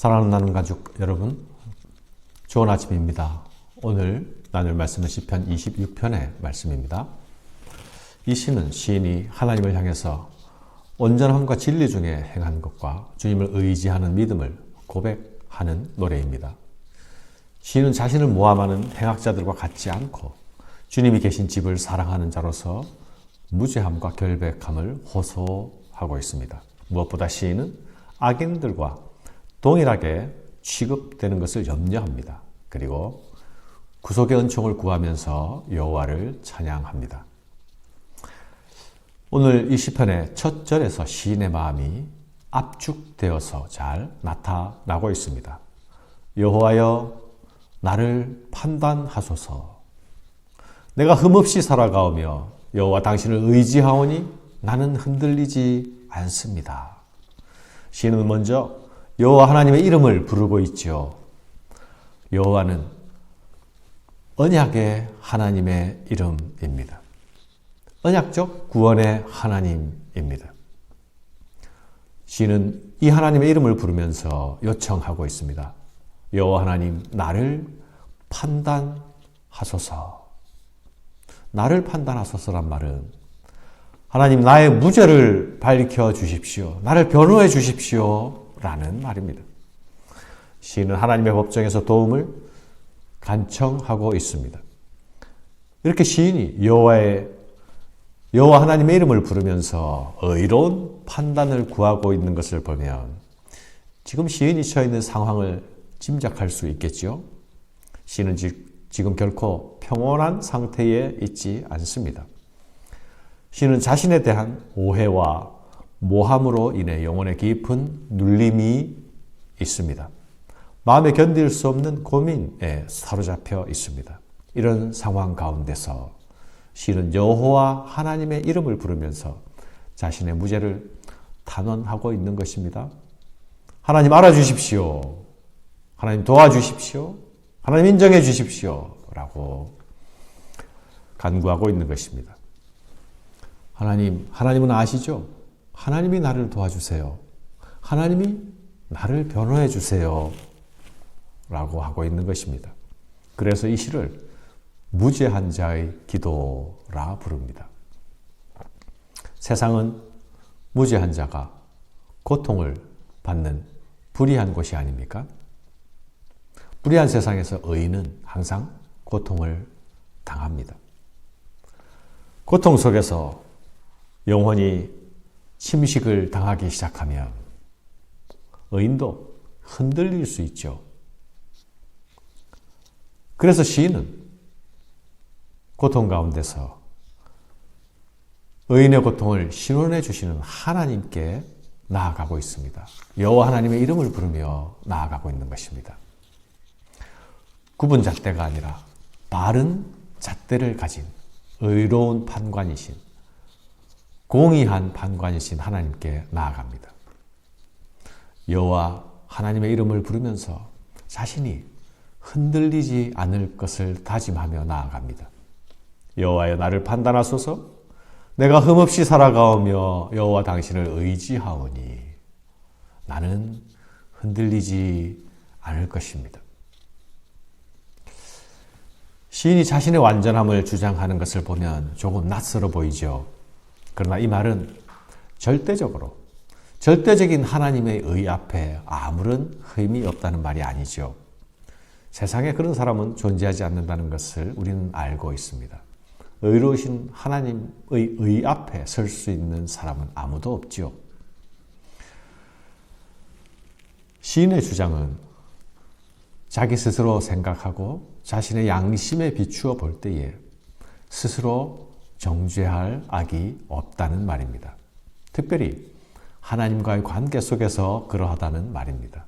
사랑하는 가족 여러분, 좋은 아침입니다. 오늘 나눌 말씀은 시편 26편의 말씀입니다. 이 시는 시인이 하나님을 향해서 온전함과 진리 중에 행한 것과 주님을 의지하는 믿음을 고백하는 노래입니다. 시인은 자신을 모함하는 행악자들과 같지 않고 주님이 계신 집을 사랑하는 자로서 무죄함과 결백함을 호소하고 있습니다. 무엇보다 시인은 악인들과 동일하게 취급되는 것을 염려합니다. 그리고 구속의 은총을 구하면서 여호와를 찬양합니다. 오늘 이 시편의 첫 절에서 시인의 마음이 압축되어서 잘 나타나고 있습니다. 여호와여 나를 판단하소서. 내가 흠없이 살아가오며 여호와 당신을 의지하오니 나는 흔들리지 않습니다. 시인은 먼저 여호와 하나님의 이름을 부르고 있죠. 여호와는 언약의 하나님의 이름입니다. 언약적 구원의 하나님입니다. 시인은 이 하나님의 이름을 부르면서 요청하고 있습니다. 여호와 하나님 나를 판단하소서. 나를 판단하소서란 말은 하나님 나의 무죄를 밝혀 주십시오. 나를 변호해 주십시오. 라는 말입니다. 시인은 하나님의 법정에서 도움을 간청하고 있습니다. 이렇게 시인이 여호와의 여호와 하나님의 이름을 부르면서 의로운 판단을 구하고 있는 것을 보면 지금 시인이 처해 있는 상황을 짐작할 수 있겠지요. 시인은 지금 결코 평온한 상태에 있지 않습니다. 시인은 자신에 대한 오해와 모함으로 인해 영혼에 깊은 눌림이 있습니다. 마음에 견딜 수 없는 고민에 사로잡혀 있습니다. 이런 상황 가운데서 시는 여호와 하나님의 이름을 부르면서 자신의 무죄를 단언하고 있는 것입니다. 하나님 알아주십시오. 하나님 도와주십시오. 하나님 인정해 주십시오. 라고 간구하고 있는 것입니다. 하나님, 하나님은 아시죠? 하나님이 나를 도와주세요. 하나님이 나를 변호해 주세요. 라고 하고 있는 것입니다. 그래서 이 시를 무죄한 자의 기도라 부릅니다. 세상은 무죄한 자가 고통을 받는 불의한 곳이 아닙니까? 불의한 세상에서 의인은 항상 고통을 당합니다. 고통 속에서 영혼이 침식을 당하기 시작하면 의인도 흔들릴 수 있죠. 그래서 시인은 고통 가운데서 의인의 고통을 신원해 주시는 하나님께 나아가고 있습니다. 여호와 하나님의 이름을 부르며 나아가고 있는 것입니다. 구분 잣대가 아니라 바른 잣대를 가진 의로운 판관이신 공의한 판관이신 하나님께 나아갑니다. 여호와 하나님의 이름을 부르면서 자신이 흔들리지 않을 것을 다짐하며 나아갑니다. 여호와여 나를 판단하소서 내가 흠없이 살아가오며 여호와 당신을 의지하오니 나는 흔들리지 않을 것입니다. 시인이 자신의 완전함을 주장하는 것을 보면 조금 낯설어 보이죠. 그러나 이 말은 절대적으로 절대적인 하나님의 의 앞에 아무런 흠이 없다는 말이 아니죠. 세상에 그런 사람은 존재하지 않는다는 것을 우리는 알고 있습니다. 의로우신 하나님의 의 앞에 설 수 있는 사람은 아무도 없지요. 시인의 주장은 자기 스스로 생각하고 자신의 양심에 비추어 볼 때에 스스로 정죄할 악이 없다는 말입니다. 특별히 하나님과의 관계 속에서 그러하다는 말입니다.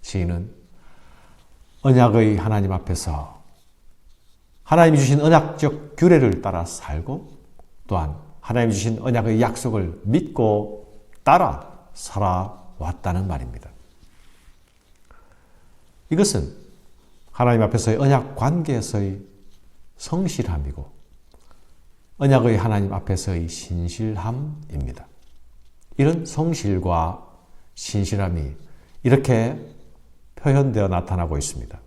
시인은 언약의 하나님 앞에서 하나님이 주신 언약적 규례를 따라 살고 또한 하나님이 주신 언약의 약속을 믿고 따라 살아왔다는 말입니다. 이것은 하나님 앞에서의 언약 관계에서의 성실함이고 언약의 하나님 앞에서의 신실함입니다. 이런 성실과 신실함이 이렇게 표현되어 나타나고 있습니다.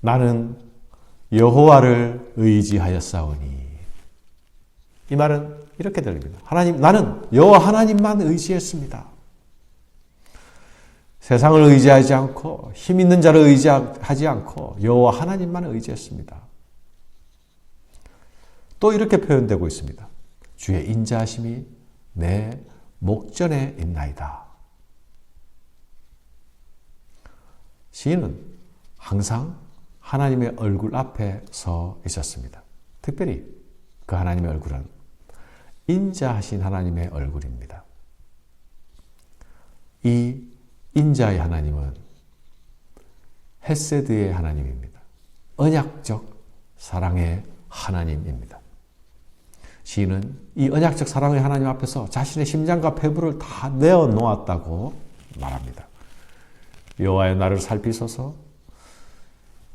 나는 여호와를 의지하였사오니 이 말은 이렇게 들립니다. 하나님 나는 여호와 하나님만 의지했습니다. 세상을 의지하지 않고 힘 있는 자를 의지하지 않고 여호와 하나님만 의지했습니다. 또 이렇게 표현되고 있습니다. 주의 인자하심이 내 목전에 있나이다. 시인은 항상 하나님의 얼굴 앞에 서 있었습니다. 특별히 그 하나님의 얼굴은 인자하신 하나님의 얼굴입니다. 이 인자의 하나님은 헤세드의 하나님입니다. 언약적 사랑의 하나님입니다. 시인은 이 언약적 사랑의 하나님 앞에서 자신의 심장과 폐부를 다 내어 놓았다고 말합니다. 여호와의 나를 살피소서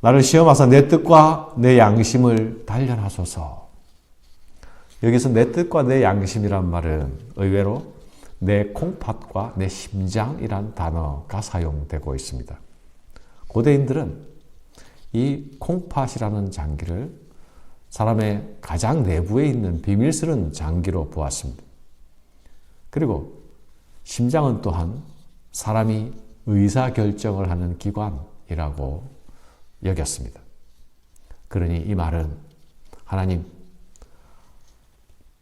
나를 시험하사 내 뜻과 내 양심을 단련하소서. 여기서 내 뜻과 내 양심이란 말은 의외로 내 콩팥과 내 심장이란 단어가 사용되고 있습니다. 고대인들은 이 콩팥이라는 장기를 사람의 가장 내부에 있는 비밀스러운 장기로 보았습니다. 그리고 심장은 또한 사람이 의사 결정을 하는 기관이라고 여겼습니다. 그러니 이 말은 하나님,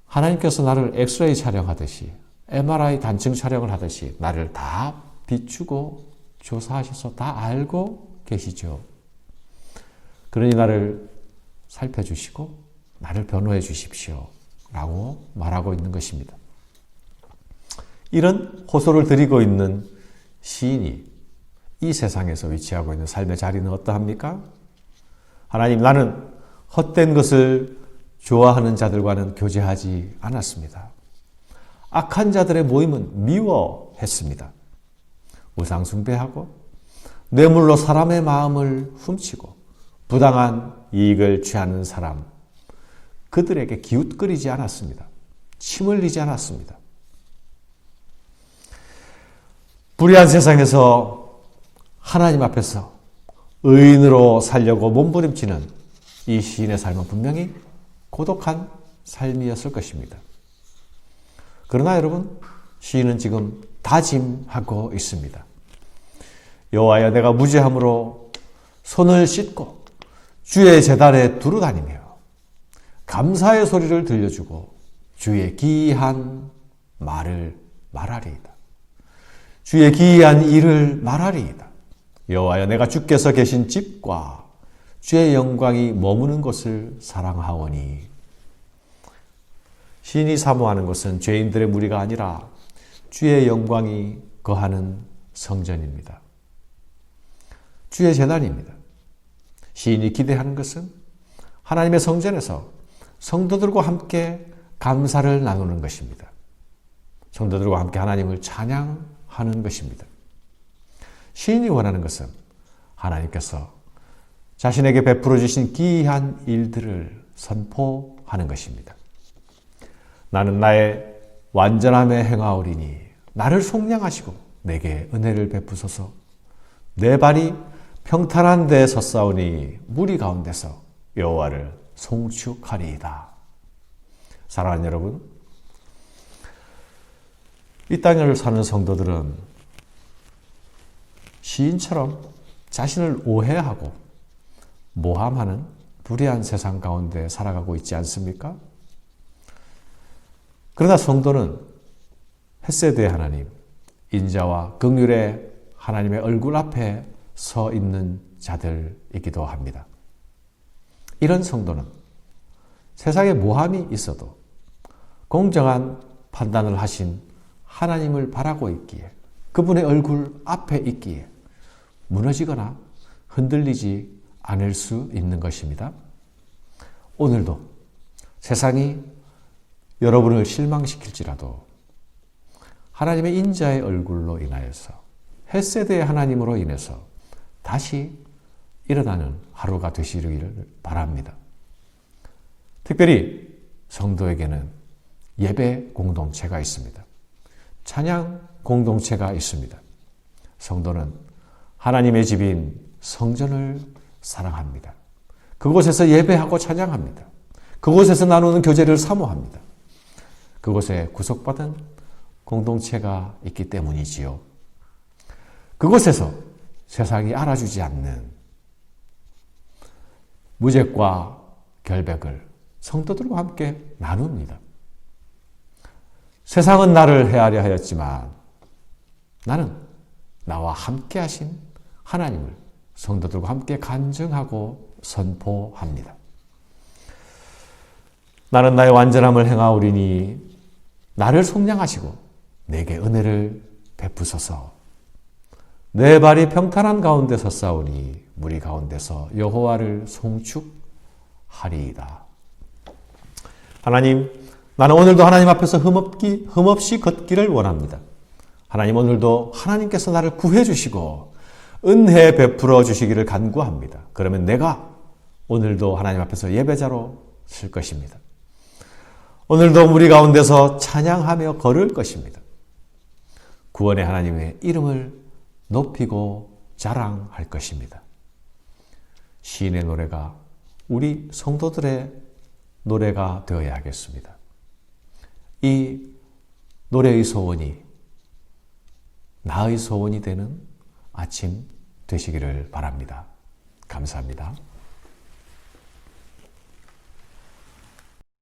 하나님께서 나를 엑스레이 촬영하듯이 MRI 단층 촬영을 하듯이 나를 다 비추고 조사하셔서 다 알고 계시죠. 그러니 나를 살펴주시고 나를 변호해 주십시오. 라고 말하고 있는 것입니다. 이런 호소를 드리고 있는 시인이 이 세상에서 위치하고 있는 삶의 자리는 어떠합니까? 하나님, 나는 헛된 것을 좋아하는 자들과는 교제하지 않았습니다. 악한 자들의 모임은 미워했습니다. 우상숭배하고 뇌물로 사람의 마음을 훔치고 부당한 이익을 취하는 사람, 그들에게 기웃거리지 않았습니다. 침 흘리지 않았습니다. 불의한 세상에서 하나님 앞에서 의인으로 살려고 몸부림치는 이 시인의 삶은 분명히 고독한 삶이었을 것입니다. 그러나 여러분, 시인은 지금 다짐하고 있습니다. 여호와여 내가 무죄함으로 손을 씻고 주의 재단에 두루 다니며 감사의 소리를 들려주고 주의 기이한 말을 말하리이다. 주의 기이한 일을 말하리이다. 여호와여 내가 주께서 계신 집과 주의 영광이 머무는 것을 사랑하오니 신이 사모하는 것은 죄인들의 무리가 아니라 주의 영광이 거하는 성전입니다. 주의 재단입니다. 시인이 기대하는 것은 하나님의 성전에서 성도들과 함께 감사를 나누는 것입니다. 성도들과 함께 하나님을 찬양하는 것입니다. 시인이 원하는 것은 하나님께서 자신에게 베풀어 주신 기이한 일들을 선포하는 것입니다. 나는 나의 완전함에 행하오리니 나를 속량하시고 내게 은혜를 베푸소서 내 발이 평탄한 데 섰사오니 무리 가운데서 여호와를 송축하리이다. 사랑하는 여러분, 이 땅을 사는 성도들은 시인처럼 자신을 오해하고 모함하는 불의한 세상 가운데 살아가고 있지 않습니까? 그러나 성도는 햇세드의 하나님, 인자와 긍휼의 하나님의 얼굴 앞에 서 있는 자들이기도 합니다. 이런 성도는 세상에 모함이 있어도 공정한 판단을 하신 하나님을 바라고 있기에 그분의 얼굴 앞에 있기에 무너지거나 흔들리지 않을 수 있는 것입니다. 오늘도 세상이 여러분을 실망시킬지라도 하나님의 인자의 얼굴로 인하여서 헬세드의 하나님으로 인해서 다시 일어나는 하루가 되시기를 바랍니다. 특별히 성도에게는 예배 공동체가 있습니다. 찬양 공동체가 있습니다. 성도는 하나님의 집인 성전을 사랑합니다. 그곳에서 예배하고 찬양합니다. 그곳에서 나누는 교제를 사모합니다. 그곳에 구속받은 공동체가 있기 때문이지요. 그곳에서 세상이 알아주지 않는 무죄과 결백을 성도들과 함께 나눕니다. 세상은 나를 헤아려 하였지만 나는 나와 함께 하신 하나님을 성도들과 함께 간증하고 선포합니다. 나는 나의 완전함을 행하오리니 나를 속량하시고 내게 은혜를 베푸소서. 내 발이 평탄한 가운데 섰사오니 무리 가운데서 여호와를 송축하리이다. 하나님, 나는 오늘도 하나님 앞에서 흠없기, 흠없이 걷기를 원합니다. 하나님 오늘도 하나님께서 나를 구해 주시고 은혜 베풀어 주시기를 간구합니다. 그러면 내가 오늘도 하나님 앞에서 예배자로 쓸 것입니다. 오늘도 우리 가운데서 찬양하며 걸을 것입니다. 구원의 하나님의 이름을 높이고 자랑할 것입니다. 시인의 노래가 우리 성도들의 노래가 되어야 하겠습니다. 이 노래의 소원이 나의 소원이 되는 아침 되시기를 바랍니다. 감사합니다.